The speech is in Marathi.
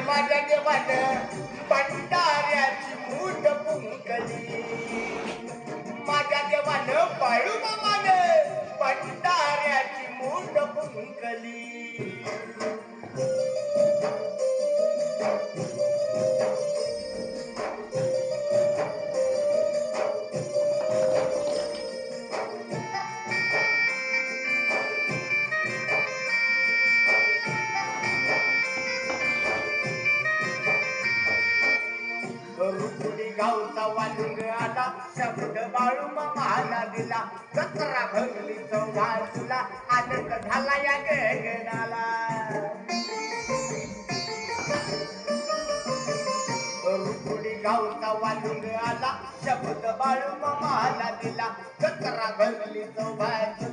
माझ्या देवान भंडाऱ्याची मूठ पुंकली. माझ्या देवान बाळू मामान भंडाऱ्याची मूठ पुंकली. रुकुडी गावचा वालिंग आला. शब्द बाळू मामाला दिला जत्रा भरली तुला. आनंद झाला या गगनाला. रुकुडी गावचा वालिंग आला. शब्द बाळू मामाला दिला जत्रा भरली तुला.